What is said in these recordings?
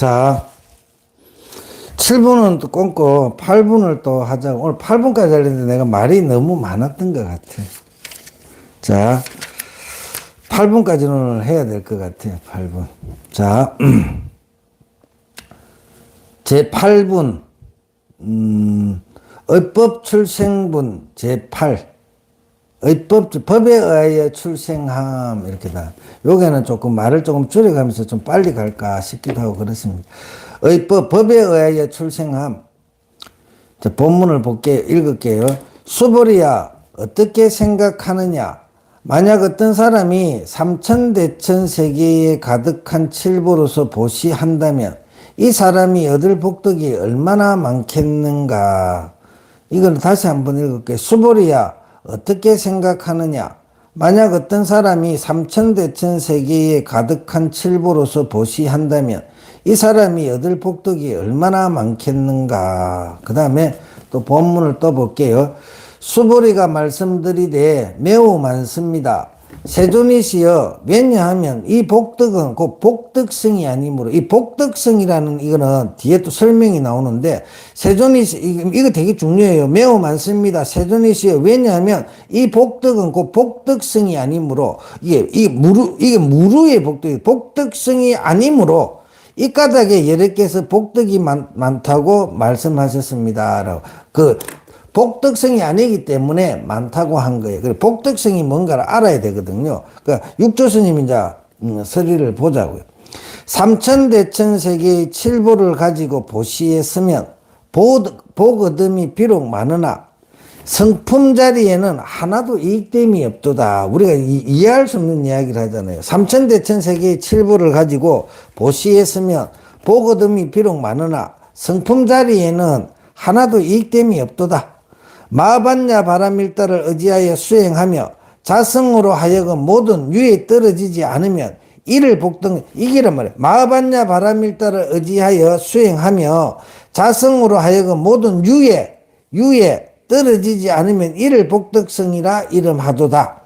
자, 7분은 또 끊고 8분을 또 하자고. 오늘 8분까지 하려는데 내가 말이 너무 많았던 것 같아. 자, 8분까지는 오늘 해야 될 것 같아요. 8분. 자, 제 8분, 음, 의법 출생분 제 8. 의법, 법에 의하여 출생함, 이렇게다. 요게는 조금 말을 조금 줄여가면서 좀 빨리 갈까 싶기도 하고 그렇습니다. 의법, 법에 의하여 출생함. 자, 본문을 볼게, 읽을게요. 수보리야, 어떻게 생각하느냐? 만약 어떤 사람이 삼천대천 세계에 가득한 칠보로서 보시한다면 이 사람이 얻을 복덕이 얼마나 많겠는가? 이걸 다시 한번 읽을게요. 수보리야, 어떻게 생각하느냐? 만약 어떤 사람이 삼천대천 세계에 가득한 칠보로서 보시한다면 이 사람이 얻을 복덕이 얼마나 많겠는가? 그 다음에 또 본문을 또 볼게요. 수보리가 말씀드리되 매우 많습니다. 세존이시여 왜냐하면 이 복덕은 그 복덕성이 아니므로 이 복덕성이라는 이거는 뒤에 또 설명이 나오는데 세존이시 이거, 되게 중요해요. 매우 많습니다. 세존이시여 왜냐하면 이 복덕은 그 복덕성이 아니므로 이게 이 무루 이게 무루의 복덕이 복덕성이 아니므로 이 까닭에 여러께서 복덕이 많, 많다고 말씀하셨습니다 라고 그 복덕성이 아니기 때문에 많다고 한 거예요. 그래 복덕성이 뭔가를 알아야 되거든요. 그러니까 육조스님이 이제 음, 서리를 보자고요. 삼천대천 세계의 칠보를 가지고 보시에 서면 복, 복어듬이 비록 많으나 성품 자리에는 하나도 이익됨이 없도다. 우리가 이, 해할수 없는 이야기를 하잖아요. 삼천대천 세계의 칠보를 가지고 보시에 서면 복어듬이 비록 많으나 성품 자리에는 하나도 이익됨이 없도다. 마반야 바람일다를 의지하여 수행하며 자성으로 하여금 모든 유에 떨어지지 않으면 이를 복등 이기란 말이에요. 마반야 바람일다를 의지하여 수행하며 자성으로 하여금 모든 유에 유에 떨어지지 않으면 이를 복덕성이라 이름하도다.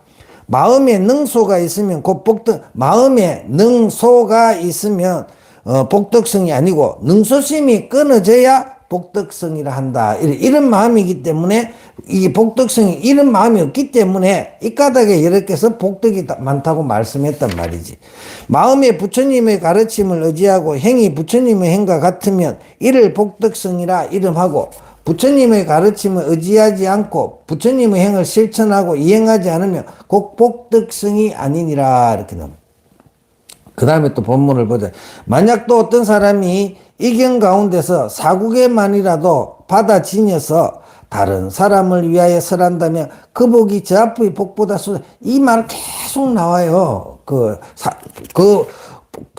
마음에 능소가 있으면 곧 복덕 마음에 능소가 있으면 어, 복덕성이 아니고 능소심이 끊어져야 복덕성이라 한다. 이런 마음이기 때문에 이 복덕성이 이런 마음이 없기 때문에 이 까닭에 이렇게서 복덕이 많다고 말씀했단 말이지. 마음에 부처님의 가르침을 의지하고 행이 부처님의 행과 같으면 이를 복덕성이라 이름하고 부처님의 가르침을 의지하지 않고 부처님의 행을 실천하고 이행하지 않으면 곧 복덕성이 아니니라 이렇게 나옵니다. 그 다음에 또 본문을 보자. 만약 또 어떤 사람이 이경 가운데서 사국에만이라도 받아 지녀서 다른 사람을 위하여 설한다면 그 복이 저 앞의 복보다 쏟아. 이말 계속 나와요. 그, 사, 그,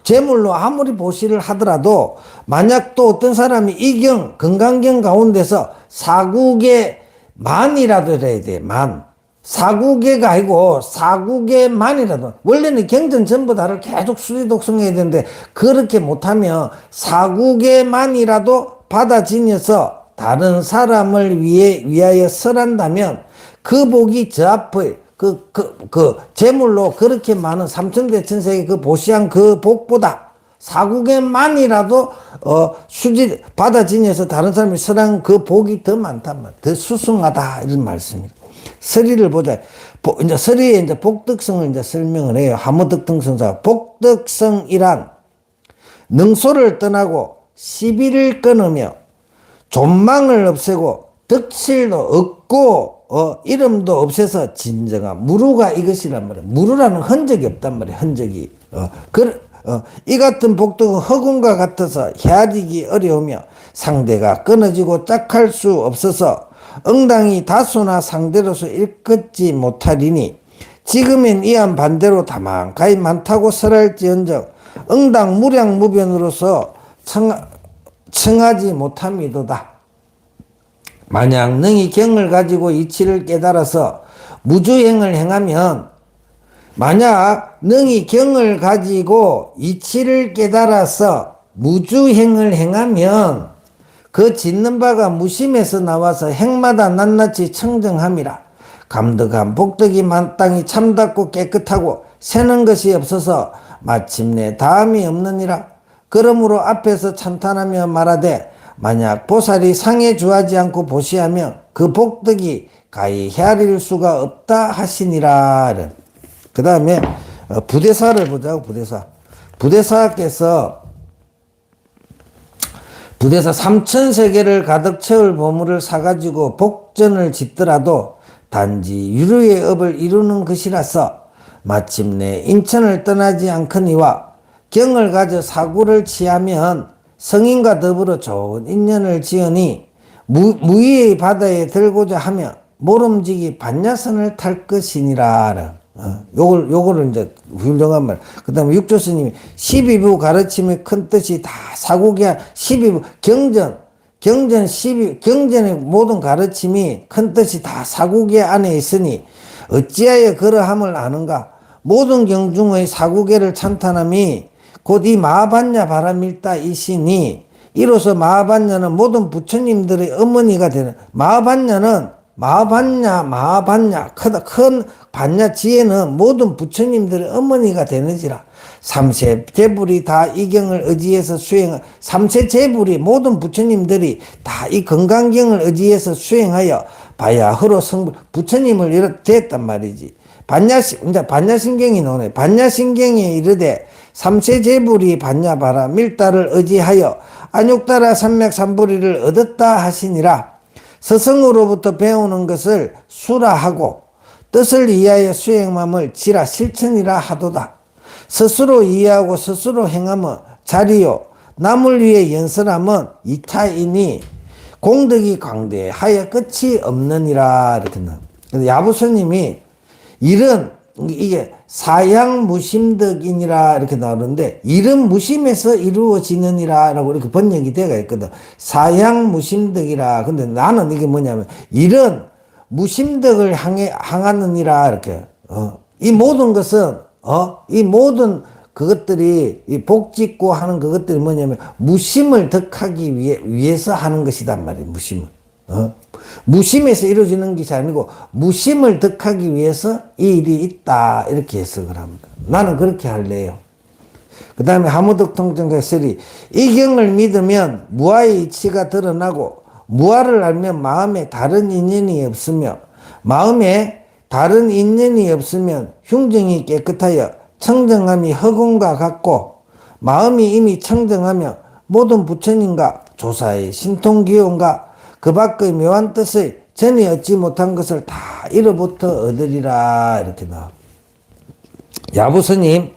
제물로 아무리 보시를 하더라도 만약 또 어떤 사람이 이경, 건강경 가운데서 사국에 만이라도 해야 돼. 만. 사국계가 아니고 사국계만이라도 원래는 경전 전부 다를 계속 수리 독성해야 되는데 그렇게 못하면 사국계만이라도 받아 지녀서 다른 사람을 위해 위하여 설한다면 그 복이 저 앞에 그, 그, 그, 재물로 그렇게 많은 삼천대천세의 그 보시한 그 복보다 사국에만이라도, 어, 수지, 받아 지녀서 다른 사람이 설한 그 복이 더 많단 말이야. 더 수승하다. 이런 말씀입니다. 서리를 보자. 보, 이제 서리에 이제 복덕성을 이제 설명을 해요. 하무덕등성사. 복덕성이란 능소를 떠나고 시비를 끊으며 존망을 없애고 덕실도 없고 어, 이름도 없애서 진정한 무루가 이것이란 말이야. 무루라는 흔적이 없단 말이야. 흔적이. 어, 그, 어, 이 같은 복덕은 허공과 같아서 헤아리기 어려우며 상대가 끊어지고 짝할 수 없어서 응당이 다수나 상대로서 일컫지 못하리니 지금은 이한 반대로 다만 가히 많다고 설할지언정 응당 무량무변으로서 청, 청하지 못함이도다. 만약 능히 경을 가지고 이치를 깨달아서 무주행을 행하면 만약 능히 경을 가지고 이치를 깨달아서 무주행을 행하면 그 짓는 바가 무심에서 나와서 행마다 낱낱이 청정함이라. 감덕한 복덕이 만땅이 참답고 깨끗하고 새는 것이 없어서 마침내 다음이 없느니라. 그러므로 앞에서 찬탄하며 말하되 만약 보살이 상에 주하지 않고 보시하면 그 복덕이 가히 헤아릴 수가 없다 하시니라. 그 다음에 어, 부대사를 보자고 부대사. 부대사께서 부대사 삼천 세계를 가득 채울 보물을 사가지고 복전을 짓더라도 단지 유료의 업을 이루는 것이라서 마침내 인천을 떠나지 않거니와 경을 가져 사구를 취하면 성인과 더불어 좋은 인연을 지으니 무, 무의의 바다에 들고자 하며 모름지기 반야선을 탈 것이니라. 어, 요걸, 요거를 이제 훌륭한 말. 그 다음에 육조 스님이 12부 가르침의 큰 뜻이 다 사국이야. 12부, 경전, 경전 12, 경전의 모든 가르침이 큰 뜻이 다 사국의 안에 있으니 어찌하여 그러함을 아는가? 모든 경중의 사국계를 찬탄함이 곧 이 마하반야 바람일다 이시니 이로써 마하반야는 모든 부처님들의 어머니가 되는 마하반야는 마하반야 마하반야 크다 큰 반야 지혜는 모든 부처님들의 어머니가 되는지라. 삼세 제불이 다 이경을 의지해서 수행 삼세 제불이 모든 부처님들이 다 이 건강경을 의지해서 수행하여 바야 허로 성 부처님을 이렇게 됐단 말이지. 반야신 이제 반야신경이 나오네. 반야신경에 이르되 삼세 제불이 반야바라 밀다를 의지하여 안욕다라 삼맥삼불이를 얻었다 하시니라 스승으로부터 배우는 것을 수라 하고 뜻을 이해하여 수행함을 지라 실천이라 하도다. 스스로 이해하고 스스로 행함은 자리요. 남을 위해 연설함은 이타이니 공덕이 광대하여 끝이 없느니라 이렇게 나. 그래서 야부스님이 이런 이게 사양 무심덕이니라 이렇게 나오는데 이런 무심에서 이루어지느니라라고 이렇게 번역이 되어 있거든. 사양 무심덕이라. 근데 나는 이게 뭐냐면 이런 무심덕을 향해 향하느니라 이렇게. 어. 이 모든 것은 어, 이 모든 그것들이 이 복짓고 하는 그것들이 뭐냐면 무심을 덕하기 위해 위해서 하는 것이단 말이에요. 무심을. 어? 무심에서 이루어지는 것이 아니고 무심을 덕하기 위해서 이 일이 있다 이렇게 해석을 합니다. 나는 그렇게 할래요. 그 다음에 하무덕 통정가 설이 이 경을 믿으면 무아의 이치가 드러나고 무아를 알면 마음에 다른 인연이 없으며 마음에 다른 인연이 없으면 흉정이 깨끗하여 청정함이 허공과 같고 마음이 이미 청정하며 모든 부처님과 조사의 신통기원과 그 밖의 묘한 뜻을 전에 얻지 못한 것을 다 이로부터 얻으리라 이렇게 나와. 야부스님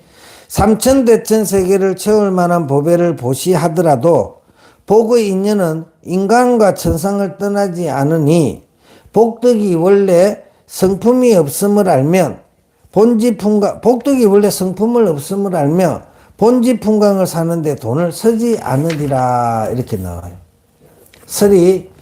삼천대천 세계를 채울 만한 보배를 보시하더라도 복의 인연은 인간과 천상을 떠나지 않으니 복덕이 원래 성품이 없음을 알면 본지풍강 복덕이 원래 성품을 없음을 알면 본지풍강을 사는데 돈을 쓰지 않으리라 이렇게 나와요. 설이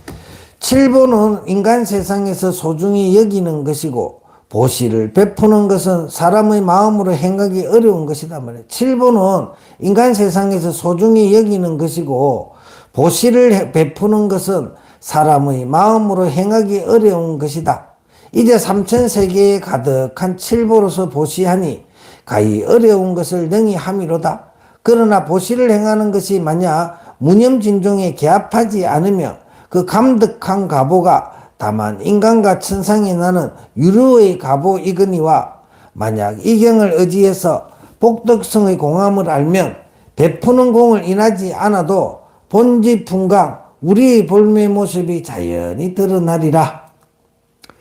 칠보는 인간 세상에서 소중히 여기는 것이고 보시를 베푸는 것은 사람의 마음으로 행하기 어려운 것이다 말이에요. 칠보는 인간 세상에서 소중히 여기는 것이고 보시를 베푸는 것은 사람의 마음으로 행하기 어려운 것이다. 이제 삼천세계에 가득한 칠보로서 보시하니 가히 어려운 것을 능히 함이로다. 그러나 보시를 행하는 것이 만약 무념진종에 개합하지 않으며 그 감득한 가보가 다만 인간과 천상에 나는 유료의 가보 이거니와 만약 이경을 의지해서 복덕성의 공함을 알면 베푸는 공을 인하지 않아도 본지 풍강 우리의 볼매 모습이 자연히 드러나리라.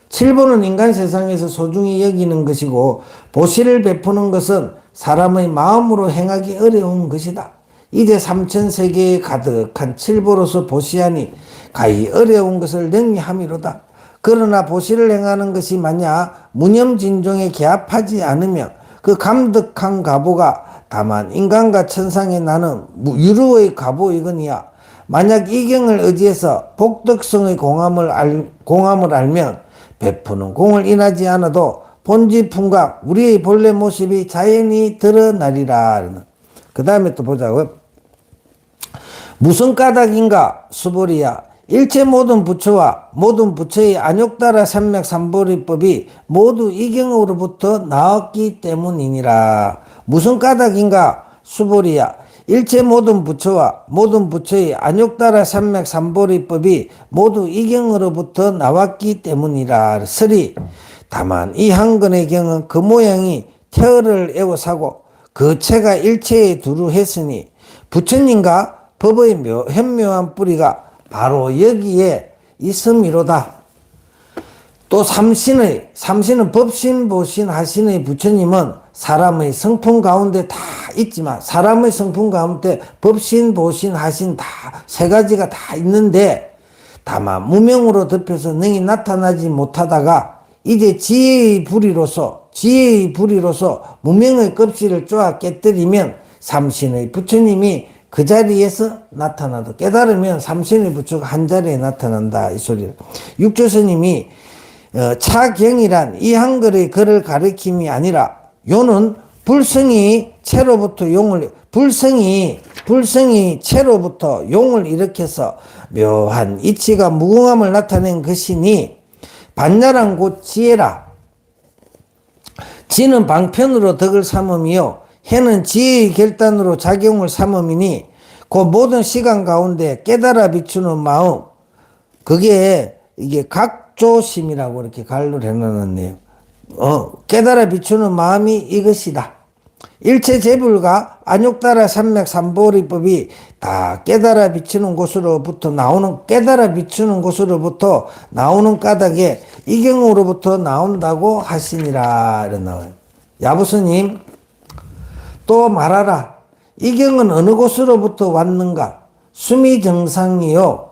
칠보는 인간 세상에서 소중히 여기는 것이고 보시를 베푸는 것은 사람의 마음으로 행하기 어려운 것이다. 이제 삼천 세계에 가득한 칠보로서 보시하니 가히 어려운 것을 능히 함이로다. 그러나 보시를 행하는 것이 만약 무념진종에 개합하지 않으며 그 감득한 가보가 다만 인간과 천상에 나는 유루의 가보이거니와 만약 이경을 의지해서 복덕성의 공함을 알, 공함을 알면 베푸는 공을 인하지 않아도 본지 풍각 우리의 본래 모습이 자연히 드러나리라. 그 다음에 또 보자고. 무슨 까닭인가? 수보리야. 일체 모든 부처와 모든 부처의 안욕따라 삼맥삼보리법이 모두 이경으로부터 나왔기 때문이니라. 무슨 까닭인가? 수보리야. 일체 모든 부처와 모든 부처의 안욕따라 삼맥 삼보리법이 모두 이경으로부터 나왔기 때문이라. 쓰리. 다만 이 한건의 경은 그 모양이 태어를 애워사고 그 체가 일체에 두루 했으니 부처님과 법의 묘, 현묘한 뿌리가 바로 여기에 있음이로다. 또 삼신의 삼신은 법신 보신 하신의 부처님은 사람의 성품 가운데 다 있지만 사람의 성품 가운데 법신 보신 하신 다 세 가지가 다 있는데 다만 무명으로 덮여서 능히 나타나지 못하다가 이제 지혜의 불이로서 지혜의 불이로서 무명의 껍질을 쪼아 깨뜨리면 삼신의 부처님이 그 자리에서 나타나도 깨달으면 삼신의 부처가 한 자리에 나타난다 이 소리를. 육조스님이 어, 차경이란 이 한글의 글을 가리킴이 아니라 요는 불성이 채로부터 용을 불성이 불성이 채로부터 용을 일으켜서 묘한 이치가 무궁함을 나타낸 것이니 반야란 곧 지혜라 지는 방편으로 덕을 삼음이요 해는 지혜의 결단으로 작용을 삼음이니 그 모든 시간 가운데 깨달아 비추는 마음 그게 이게 각조심이라고 이렇게 갈로 해놨네요. 어, 깨달아 비추는 마음이 이것이다. 일체 재불과 안욕따라 삼맥 삼보리법이 다 깨달아 비추는 곳으로부터 나오는 깨달아 비추는 곳으로부터 나오는 까닭에 이경으로부터 나온다고 하시니라 이런. 야부스님 또 말하라. 이경은 어느 곳으로부터 왔는가? 숨이 정상이요.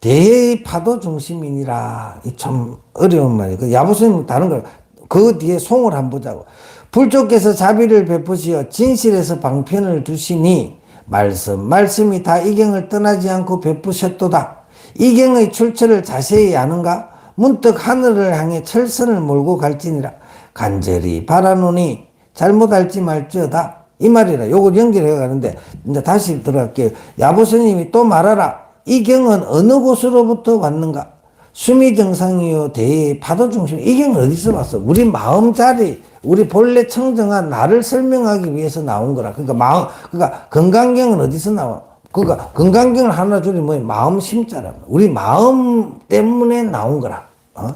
대의 파도 중심이니라. 이참 어려운 말이에요. 그 야부스님 다른 걸, 그 뒤에 송을 한번 보자고. 불조께서 자비를 베푸시어 진실에서 방편을 두시니 말씀, 말씀이 다 이경을 떠나지 않고 베푸셨도다. 이경의 출처를 자세히 아는가? 문득 하늘을 향해 철선을 몰고 갈지니라. 간절히 바라노니 잘못 알지 말지어다. 이 말이라. 요걸 연결해 가는데, 이제 다시 들어갈게요. 야부스님이 또 말하라. 이 경은 어느 곳으로부터 왔는가? 수미 정상이요, 대의 파도 중심. 이 경은 어디서 왔어? 우리 마음 자리, 우리 본래 청정한 나를 설명하기 위해서 나온 거라. 그러니까 마음, 그러니까 건강경은 어디서 나와? 그러니까 건강경을 하나 줄이 뭐야? 마음 심자라. 우리 마음 때문에 나온 거라. 어?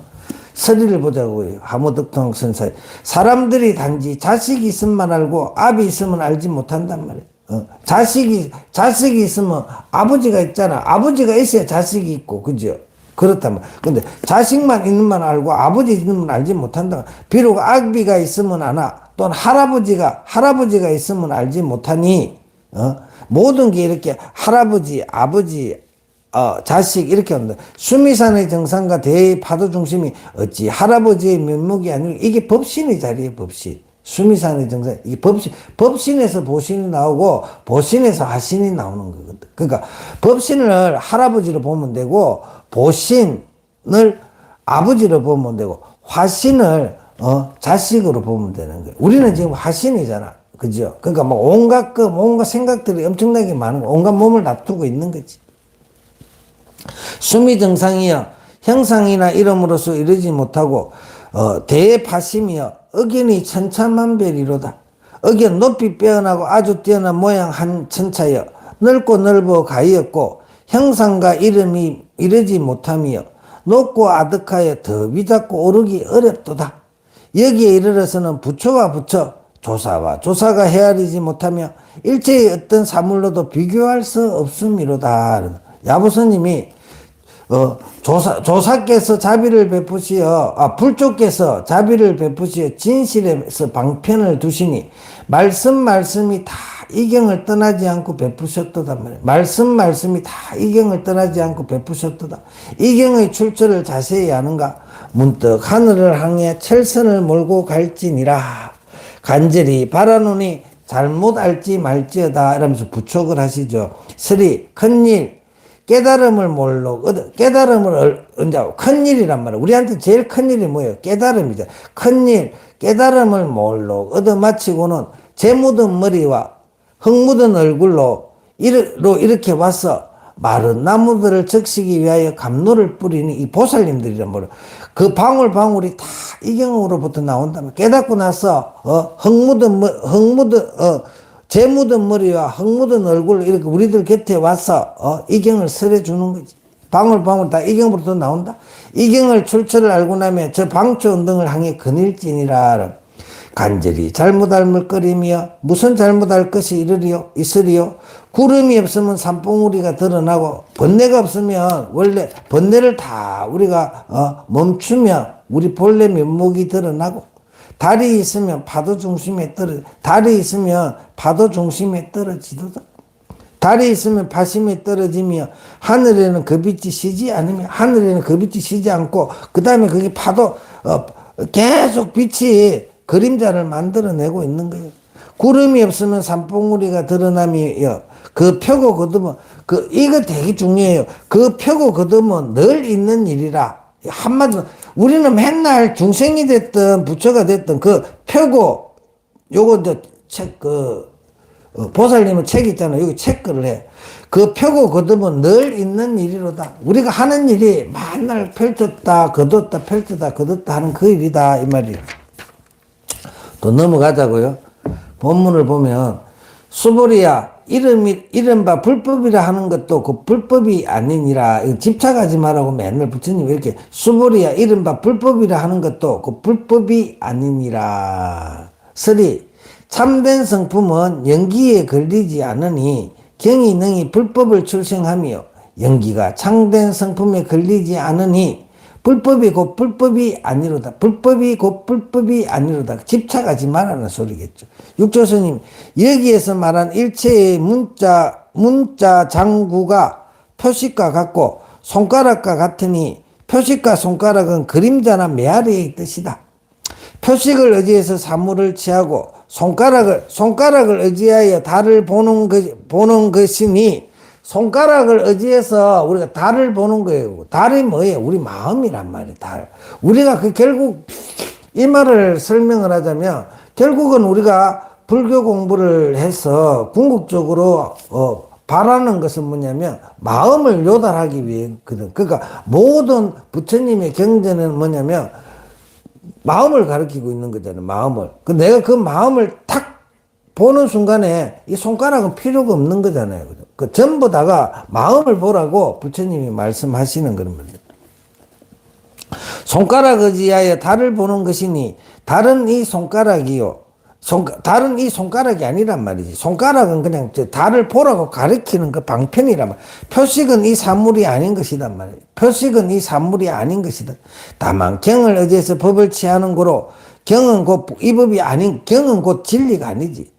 서리를 보자고요. 하모덕통 선사에. 사람들이 단지 자식이 있으면 알고 압이 있으면 알지 못한단 말이에요. 어. 자식이, 자식이 있으면 아버지가 있잖아. 아버지가 있어야 자식이 있고, 그죠? 그렇다면. 근데 자식만 있는 만 알고 아버지 있는 만 알지 못한다. 비록 악비가 있으면 아나, 또는 할아버지가, 할아버지가 있으면 알지 못하니, 어? 모든 게 이렇게 할아버지, 아버지, 어, 자식 이렇게 합니다. 수미산의 정상과 대의 파도 중심이 어찌 할아버지의 면목이 아니고 이게 법신의 자리에 법신. 수미산의 정상 이게 법신 법신에서 보신이 나오고 보신에서 하신이 나오는 거거든. 그러니까 법신을 할아버지로 보면 되고 보신을 아버지로 보면 되고 화신을 어, 자식으로 보면 되는 거예요. 우리는 지금 화신이잖아. 그죠? 그러니까 뭐 온갖 그 온갖 생각들이 엄청나게 많은 거, 온갖 몸을 놔두고 있는 거지. 숨이 정상이여 형상이나 이름으로서 이르지 못하고 어, 대파심이여 의견이 천차만별이로다. 의견 높이 빼어나고 아주 뛰어난 모양 한 천차여 넓고 넓어 가이었고 형상과 이름이 이르지 못함이여 높고 아득하여 더 위잡고 오르기 어렵도다. 여기에 이르러서는 부처와 부처 조사와 조사가 헤아리지 못하며 일체의 어떤 사물로도 비교할 수 없음이로다. 야부스님이 어, 조사, 조사께서 자비를 베푸시어, 아, 불조께서 자비를 베푸시어 진실에서 방편을 두시니, 말씀, 말씀이 다 이경을 떠나지 않고 베푸셨도다 말이야. 말씀, 말씀이 다 이경을 떠나지 않고 베푸셨도다. 이경의 출처를 자세히 아는가? 문득 하늘을 향해 철선을 몰고 갈지니라. 간절히 바라노니 잘못 알지 말지어다. 이러면서 부촉을 하시죠. 스리, 큰일, 깨달음을 몰로 깨달음을 언제 큰 일이란 말이야. 우리한테 제일 큰 일이 뭐예요? 깨달음이죠. 큰 일, 깨달음을 몰로 얻어 마치고는 재 묻은 머리와 흙 묻은 얼굴로 이로 이렇게 와서 마른 나무들을 적시기 위하여 감로를 뿌리는 이 보살님들이란 말이야. 그 방울 방울이 다 이경으로부터 나온다면 깨닫고 나서 어, 흙 묻은 흙 묻은 어 재 묻은 머리와 흙 묻은 얼굴 이렇게 우리들 곁에 와서 어, 이경을 설해 주는 거지. 방울방울 다 이경부터 나온다. 이경을 출처를 알고 나면 저 방초 운동을 항해 근일진이라 간절히 잘못할 거리며 무슨 잘못할 것이 이르리요 있으리요 구름이 없으면 산봉우리가 드러나고 번뇌가 없으면 원래 번뇌를 다 우리가 어, 멈추면 우리 본래 면목이 드러나고 달이 있으면 파도 중심에 떨어 달이 있으면 파도 중심에 떨어지도다. 달이 있으면 파심에 떨어지며 하늘에는 그 빛이 쉬지 않으며 하늘에는 그 빛이 쉬지 않고 그 다음에 그게 파도 어, 계속 빛이 그림자를 만들어내고 있는 거예요. 구름이 없으면 산봉우리가 드러나며 그 펴고 거두면 그 이거 되게 중요해요. 그 펴고 거두면 늘 있는 일이라 한마디로 우리는 맨날 중생이 됐든 부처가 됐든 그 펴고 요거 책그 어, 보살님은 책 있잖아요. 여기 책글을 해. 그 펴고 거두면 늘 있는 일이로다. 우리가 하는 일이 맨날 펼쳤다, 거뒀다, 펼쳤다, 거뒀다 하는 그 일이다. 이 말이에요. 또 넘어가자고요. 본문을 보면 수보리야 이름이 이른바 불법이라 하는 것도 그 불법이 아니니라. 집착하지 말라고 맨날 부처님 이렇게 수보리야 이른바 불법이라 하는 것도 그 불법이 아니니라. 서리 참된 성품은 연기에 걸리지 않으니 경이 능히 불법을 출생하며 연기가 창된 성품에 걸리지 않으니 불법이 곧 불법이 아니로다. 불법이 곧 불법이 아니로다. 집착하지 말라는 소리겠죠. 육조스님, 여기에서 말한 일체의 문자, 문자 장구가 표식과 같고 손가락과 같으니 표식과 손가락은 그림자나 메아리의 뜻이다. 표식을 의지해서 사물을 취하고 손가락을, 손가락을 의지하여 달을 보는 것, 보는 것이니 손가락을 의지해서 우리가 달을 보는 거예요. 달이 뭐예요? 우리 마음이란 말이에요, 달. 우리가 그 결국 이 말을 설명을 하자면 결국은 우리가 불교 공부를 해서 궁극적으로 어, 바라는 것은 뭐냐면 마음을 요달하기 위해거든. 그러니까 모든 부처님의 경전은 뭐냐면 마음을 가리키고 있는 거잖아요. 마음을. 그 내가 그 마음을 탁 보는 순간에 이 손가락은 필요가 없는 거잖아요. 그 전부 다가 마음을 보라고 부처님이 말씀하시는 겁니다. 손가락 의지하여 달을 보는 것이니 달은 이 손가락이요. 손, 달은 이 손가락이 아니란 말이지. 손가락은 그냥 저 달을 보라고 가리키는 그 방편이란 말. 표식은 이 산물이 아닌 것이단 말이에요. 표식은 이 산물이 아닌 것이다. 다만 경을 의지해서 법을 취하는 거로 경은 곧 이 법이 아닌 경은 곧 진리가 아니지.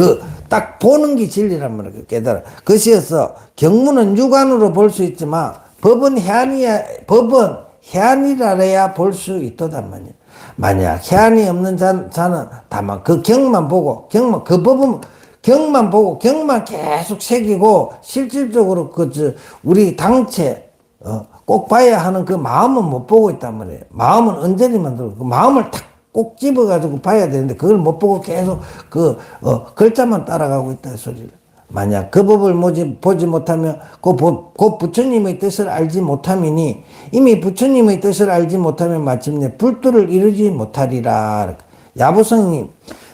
예. 그딱 보는 게 진리란 말이에요. 깨달아. 그것이어서 경문은 육안으로 볼 수 있지만 법은 해안이야. 법은 해안이라야 볼 수 있도단 말이야. 만약 해안이 없는 자, 자는 다만 그 경만 보고 경만 그 법은 경만 보고 경만 계속 새기고 실질적으로 그저 우리 당체 어, 꼭 봐야 하는 그 마음은 못 보고 있단 말이에요. 마음은 언제니 만들고 그 마음을 탁 꼭 집어가지고 봐야 되는데 그걸 못 보고 계속 그 어, 글자만 따라가고 있다 소리를. 만약 그 법을 보지, 보지 못하면 그, 법, 그 부처님의 뜻을 알지 못함이니 이미 부처님의 뜻을 알지 못하면 마침내 불도를 이루지 못하리라. 야부성님,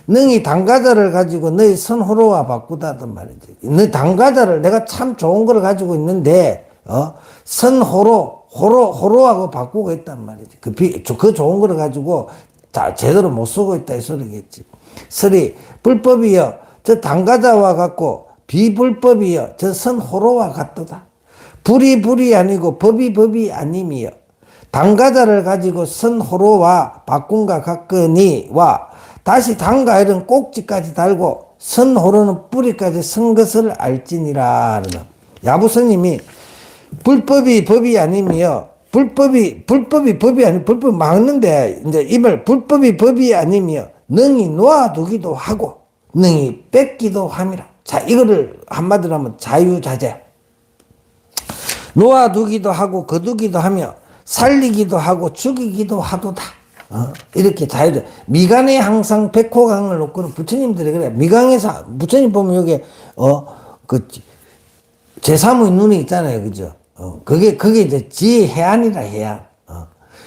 능히 당가자를 가지고 너희 선호로와 바꾸다던 말이지. 너희 당가자를 내가 참 좋은 걸 가지고 있는데, 어, 선호로, 호로, 호로하고 바꾸고 있단 말이지. 그, 비, 그 좋은 걸 가지고 자, 제대로 못 쓰고 있다 이 소리겠지. 서리, 불법이여, 저 당가자와 같고, 비불법이여, 저 선호로와 같도다. 불이 불이 아니고 법이 법이 아님이여. 당가자를 가지고 선호로와 바꾼과 같거니와 다시 당가에는 꼭지까지 달고 선호로는 뿌리까지 선 것을 알지니라. 야부스님이 불법이 법이 아니며 불법이 불법이 법이 아니 불법 막는데 이제 이말 불법이 법이 아니며 능히 놓아두기도 하고 능히 뺏기도 함이라. 자 이거를 한마디로 하면 자유자재. 놓아두기도 하고 거두기도 하며 살리기도 하고 죽이기도 하도다. 어? 이렇게 자유자. 미간에 항상 백호강을 놓고는 부처님들이 그래. 미강에서 부처님 보면 여기 어그 제3의 눈이 있잖아요, 그죠? 어, 그게, 그게 이제 지 해안이라 해안. 어.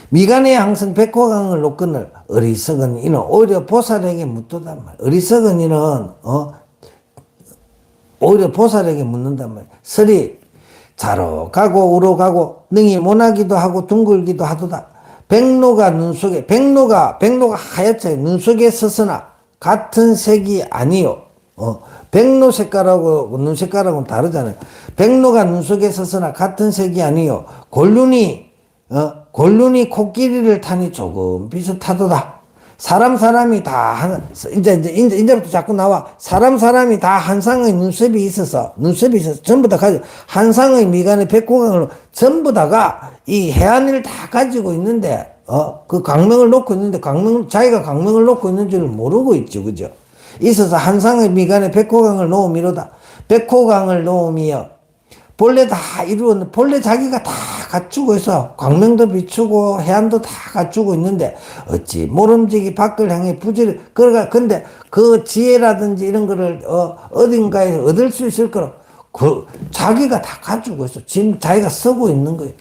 미간에 항상 백호강을 놓건을 어리석은 이는 오히려 보살에게 묻도단 말이야. 어리석은 이는 어 오히려 보살에게 묻는단 말이야. 설이 자로 가고 우로 가고 능이 모나기도 하고 둥글기도 하도다. 백로가 눈 속에 백로가 백로가 하얗죠. 눈 속에 서서나 같은 색이 아니요. 어 백로 색깔하고 눈 색깔하고는 다르잖아요. 백로가 눈 속에 서서나 같은 색이 아니요. 골륜이 어 골륜이 코끼리를 타니 조금 비슷하도다. 사람 사람이 다 한, 이제, 이제, 이제, 이제부터 자꾸 나와. 사람 사람이 다 한상의 눈썹이 있어서, 눈썹이 있어서, 전부 다 가지고, 한상의 미간의 백호강으로 전부 다가 이 해안을 다 가지고 있는데, 어, 그 강명을 놓고 있는데, 강명, 자기가 강명을 놓고 있는 줄을 모르고 있죠. 그죠? 있어서 한상의 미간에 백호강을 놓음이로다. 백호강을 놓음이여. 본래 다 이루었는 본래 자기가 다 갖추고 있어 광명도 비추고 해안도 다 갖추고 있는데 어찌 모름지기 밖을 향해 부지를 그러가 근데 그 지혜라든지 이런 거를 어 어딘가에 얻을 수 있을 거로 그 자기가 다 가지고 있어 지금 자기가 쓰고 있는 거예요.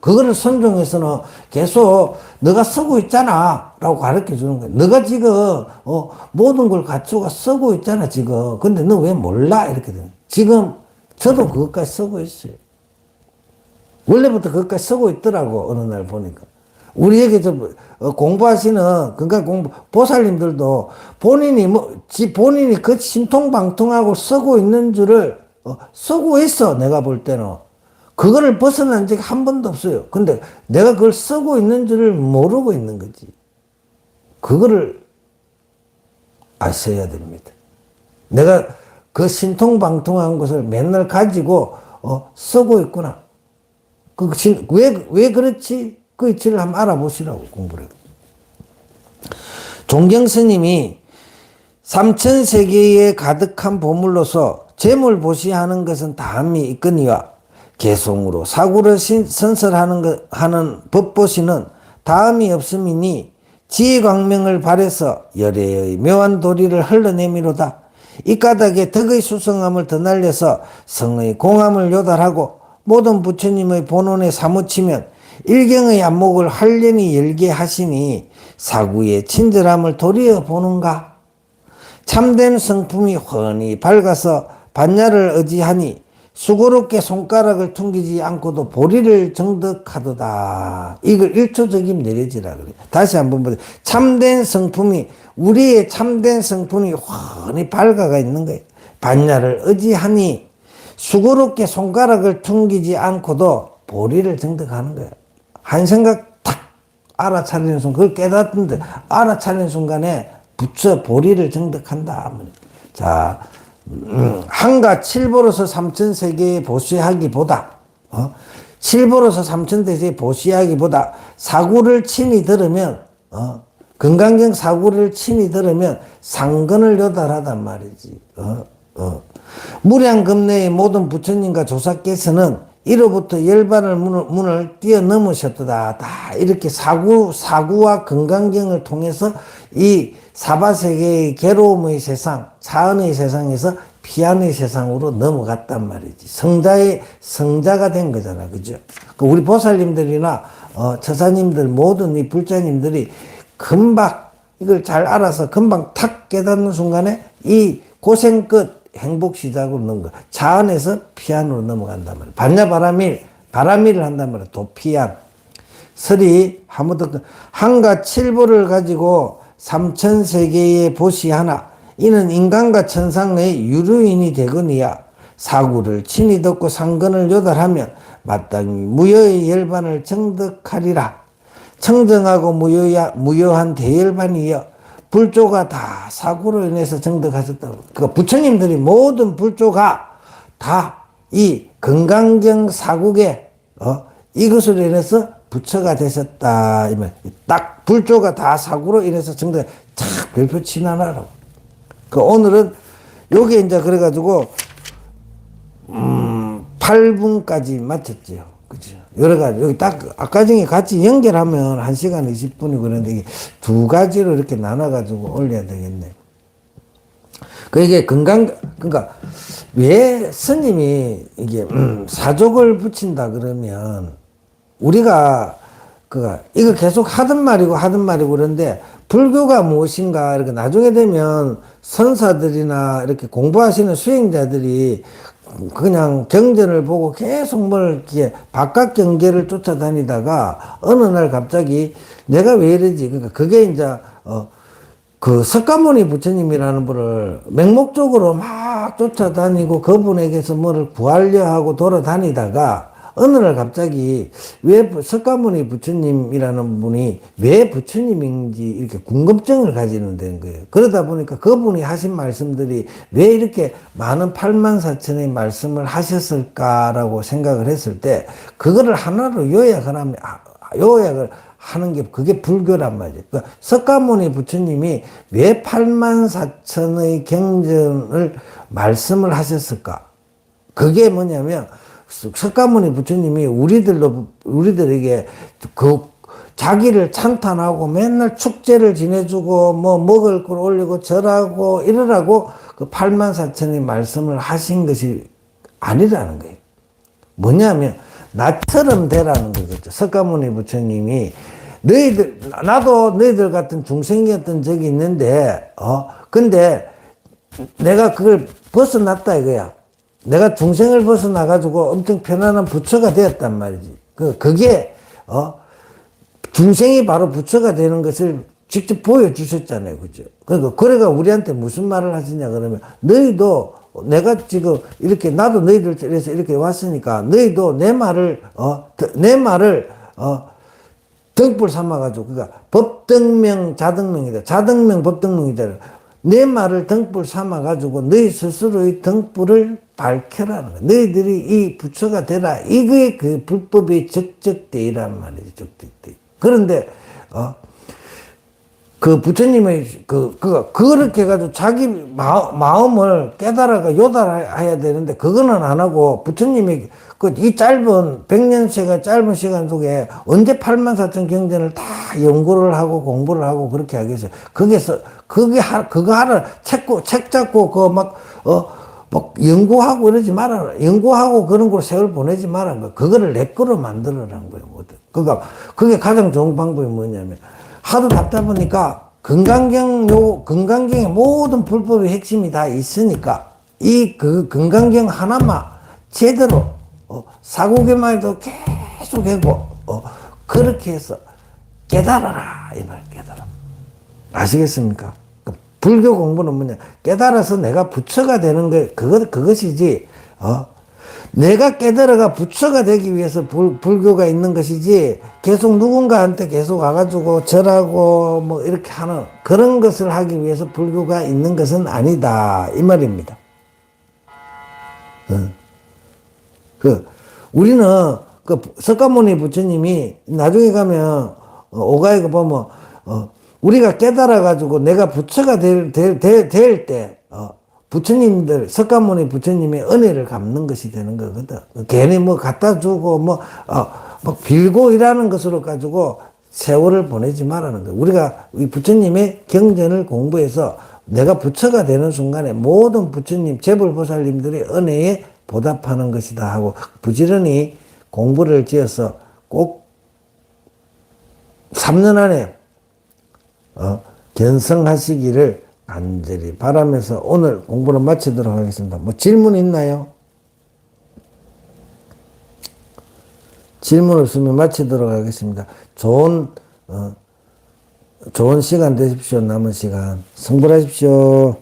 그거를 선종에서는 계속 너가 쓰고 있잖아 라고 가르쳐 주는 거예요 너가 지금 어 모든 걸 갖추고 쓰고 있잖아 지금 근데 너 왜 몰라 이렇게 지금 저도 그것까지 쓰고 있어요. 원래부터 그것까지 쓰고 있더라고, 어느 날 보니까. 우리에게 좀, 어, 공부하시는, 그러니까 공부, 보살님들도 본인이 뭐, 지, 본인이 그 신통방통하고 쓰고 있는 줄을, 어, 쓰고 있어, 내가 볼 때는. 그거를 벗어난 적이 한 번도 없어요. 근데 내가 그걸 쓰고 있는 줄을 모르고 있는 거지. 그거를 아셔야 됩니다. 내가 그 신통방통한 것을 맨날 가지고 어, 쓰고 있구나. 그 신, 왜, 왜 그렇지? 그 이치를 한번 알아보시라고 공부를. 종경 스님이 삼천 세계에 가득한 보물로서 재물 보시하는 것은 다함이 있거니와 개송으로 사구를 신- 선설하는 것, 하는 법보시는 다음이 없음이니 지혜광명을 발해서 열애의 묘한 도리를 흘러내미로다. 이 까닭에 덕의 수성함을 더 날려서 성의 공함을 요달하고 모든 부처님의 본원에 사무치면 일경의 안목을 한련히 열게 하시니 사구의 친절함을 도리어 보는가? 참된 성품이 훤히 밝아서 반야를 의지하니 수고롭게 손가락을 퉁기지 않고도 보리를 정득하도다. 이걸 일초적인 내려지라 그래. 다시 한번 보세요. 참된 성품이 우리의 참된 성품이 훤히 밝아가 있는 거예요. 반야를 의지하니 수고롭게 손가락을 퉁기지 않고도 보리를 정득하는 거예요. 한 생각 탁 알아차리는 순간, 그걸 깨닫는데 알아차리는 순간에 부처 보리를 정득한다. 자, 음, 한가 칠보로서 삼천 세계에 보시하기보다, 어? 칠보로서 삼천세계에 보시하기보다 사구를 친히 들으면, 어? 건강경 사구를 친히 들으면 상근을 요달하단 말이지. 어? 어. 무량금 내의 모든 부처님과 조사께서는 이로부터 열반을 문을, 문을 뛰어넘으셨다. 다 이렇게 사구, 사구와 건강경을 통해서 이 사바세계의 괴로움의 세상, 사은의 세상에서 피안의 세상으로 넘어갔단 말이지. 성자의, 성자가 된 거잖아. 그죠? 그 우리 보살님들이나, 어, 처사님들, 모든 이 불자님들이 금방 이걸 잘 알아서 금방 탁 깨닫는 순간에 이 고생 끝 행복 시작으로 넘는 거. 차 안에서 피안으로 넘어간단 말이야. 반야바라밀, 바라밀을 한단 말이야. 도피안. 설이 한번더 한가 칠보를 가지고 삼천 세계의 보시 하나 이는 인간과 천상의 유류인이 되거니와 사구를 친히 듣고 상근을 요달하면 마땅히 무여의 열반을 정득하리라. 청정하고 무여야, 무여한 대열반이여 불조가 다 사구로 인해서 정득하셨다고. 그 부처님들이 모든 불조가 다 이 건강경 사국에 어, 이것으로 인해서 부처가 되셨다. 이면 딱 불조가 다 사고로 인해서 정대 착 별표 치나나라고. 그 오늘은 요게 이제 그래가지고 음 8분까지 마쳤지요. 그죠? 여러 가지 여기 딱 아까 전에 같이 연결하면 1시간 20분이 그런데 이게 두 가지로 이렇게 나눠 가지고 올려야 되겠네. 그 이게 건강 그러니까 왜 스님이 이게 음, 사족을 붙인다 그러면 우리가 그가 이거 계속 하던 말이고 하던 말이고 그런데 불교가 무엇인가 이렇게 나중에 되면 선사들이나 이렇게 공부하시는 수행자들이 그냥 경전을 보고 계속 뭘 이렇게 바깥 경계를 쫓아다니다가 어느 날 갑자기 내가 왜 이러지? 그러니까 그게 이제 어 그 석가모니 부처님이라는 분을 맹목적으로 막 쫓아다니고 그분에게서 뭐를 구하려 하고 돌아다니다가 어느 날 갑자기 왜 석가모니 부처님이라는 분이 왜 부처님인지 이렇게 궁금증을 가지는 된 거예요. 그러다 보니까 그분이 하신 말씀들이 왜 이렇게 많은 8만 4천의 말씀을 하셨을까라고 생각을 했을 때 그거를 하나로 요약을 하면 아, 요약을 하는 게 그게 불교란 말이에요. 그러니까 석가모니 부처님이 왜 8만 4천의 경전을 말씀을 하셨을까? 그게 뭐냐면 석가모니 부처님이 우리들로 우리들에게 그 자기를 찬탄하고 맨날 축제를 지내주고 뭐 먹을 걸 올리고 절하고 이러라고 그 8만 4천의 말씀을 하신 것이 아니라는 거예요. 뭐냐면 나처럼 되라는 거겠죠. 석가모니 부처님이 너희들 나도 너희들 같은 중생이었던 적이 있는데 어 근데 내가 그걸 벗어났다 이거야. 내가 중생을 벗어나 가지고 엄청 편안한 부처가 되었단 말이지. 그 그게 어 중생이 바로 부처가 되는 것을 직접 보여주셨잖아요. 그죠? 그러니까, 그래가 우리한테 무슨 말을 하시냐, 그러면, 너희도 내가 지금 이렇게, 나도 너희들 에서 이렇게 왔으니까, 너희도 내 말을, 어, 내 말을, 어, 등불 삼아가지고, 그니까, 법등명, 자등명이다. 자등명, 법등명이다. 내 말을 등불 삼아 가지고, 너희 스스로의 등불을 밝혀라는 거야. 너희들이 이 부처가 되라. 이게 그 불법의 적적대이란 말이지, 적적대. 그런데, 어, 그 부처님의 그, 그, 그렇게 해가지고 자기 마, 마음 을 깨달아가 요달해야 되는데 그거는 안 하고 부처님이 그 이 짧은 백년세가 짧은 시간 속에 언제 8만 4천 경전을 다 연구를 하고 공부를 하고 그렇게 하겠어요. 거기서, 그게 하, 그거 하라, 책, 책 잡고 그 막, 어, 막 연구하고 이러지 말아라. 연구하고 그런 걸 세월 보내지 말아라. 거. 그거를 내 거로 만들어라는 거예요. 뭐든. 그니까 그게 가장 좋은 방법이 뭐냐면 하도 답답하니까 건강경 요 건강경의 모든 불법의 핵심이 다 있으니까 이 그 건강경 하나만 제대로 어, 사고개말도 계속 하고 어, 그렇게 해서 깨달아라 이 말 깨달아 아시겠습니까? 그 불교 공부는 뭐냐 깨달아서 내가 부처가 되는 거 그것 그것이지 어 내가 깨달아가 부처가 되기 위해서 불, 불교가 있는 것이지 계속 누군가한테 계속 와가지고 절하고 뭐 이렇게 하는 그런 것을 하기 위해서 불교가 있는 것은 아니다 이 말입니다. 어. 그 우리는 그 석가모니 부처님이 나중에 가면 어, 오가이가 보면 어, 우리가 깨달아 가지고 내가 부처가 될될 될 때 어, 부처님들, 석가모니 부처님의 은혜를 갚는 것이 되는 거거든. 괜히 뭐 갖다 주고 뭐, 어, 뭐 빌고 이라는 것으로 가지고 세월을 보내지 말라는 거예요. 우리가 이 부처님의 경전을 공부해서 내가 부처가 되는 순간에 모든 부처님, 재불보살님들의 은혜에 보답하는 것이다 하고 부지런히 공부를 지어서 꼭 3년 안에 어, 견성하시기를 간절히 바라면서 오늘 공부를 마치도록 하겠습니다. 뭐 질문 있나요? 질문 없으면 마치도록 하겠습니다. 좋은 어, 좋은 시간 되십시오. 남은 시간 성불하십시오.